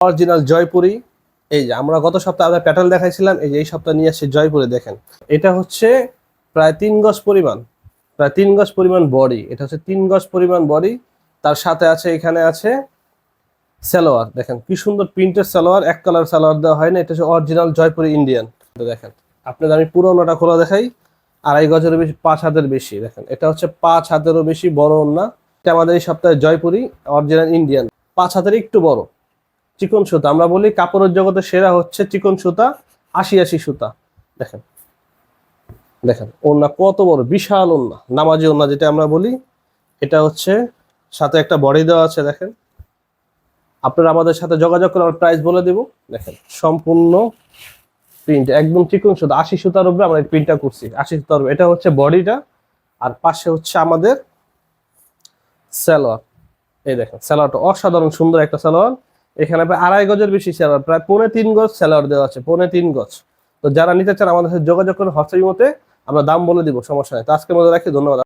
Original Jaipuri. এই যে আমরা গত সপ্তাহে আমরা প্যাটার্ন দেখাইছিলাম, এই যে এই সপ্তাহে নিয়ে আসছি জয়পুরে, দেখেন। এটা হচ্ছে প্রায় তিন গজ পরিমাণ, প্রায় তিন গজ পরিমাণ বডি। এটা হচ্ছে তিন গজ পরিমাণ বডি। তার সাথে আছে, এখানে আছে সালোয়ার। দেখেন, কি সুন্দর প্রিন্টের সালোয়ার, এক কালার সালোয়ার দেওয়া হয় না, এটা হচ্ছে অরিজিনাল জয়পুরি ইন্ডিয়ান। দেখেন, আপনাদের আমি পুরোনোটা খোলা দেখাই, আড়াই গজেরও বেশি, পাঁচ হাতের বেশি, দেখেন। এটা হচ্ছে পাঁচ হাতেরও বেশি বড় ওন্না এটা আমাদের এই সপ্তাহে জয়পুরি, অরিজিনাল ইন্ডিয়ান। পাঁচ হাতের একটু বড়। চিকন সুতা। আমরা বলি কাপড়ের জগতে সেরা হচ্ছে চিকন সুতা, আশি আশি সুতা। দেখেন দেখেন ওন্না কত বড়, বিশাল ওনা নামাজি ওন্না যেটা আমরা বলি, এটা হচ্ছে সাথে একটা বডি দেওয়া আছে, দেখেন। আপনারা আমাদের সাথে যোগাযোগ করে আমার প্রাইস বলে দেব। দেখেন, সম্পূর্ণ প্রিন্ট একদম চিকন সুতা, আশি সুতার উপরে আমরা প্রিন্টটা করছি, আশি সুতার উপরে। এটা হচ্ছে বডিটা, আর পাশে হচ্ছে আমাদের সালোয়ার। এই দেখেন, সালোয়ারটা অসাধারণ সুন্দর একটা সালোয়ার। এখানে প্রায় আড়াই গজের বেশি স্যালার প্রায় পৌনে তিন গজ স্যালোয়ার দেওয়া আছে, পৌনে তিন গজ। তো যারা নিতে চান আমাদের সাথে যোগাযোগ করে হোয়াটসঅ্যাপ মতে আমরা দাম বলে দিব, সমস্যা নেই। তো আজকের মধ্যে রাখি, ধন্যবাদ।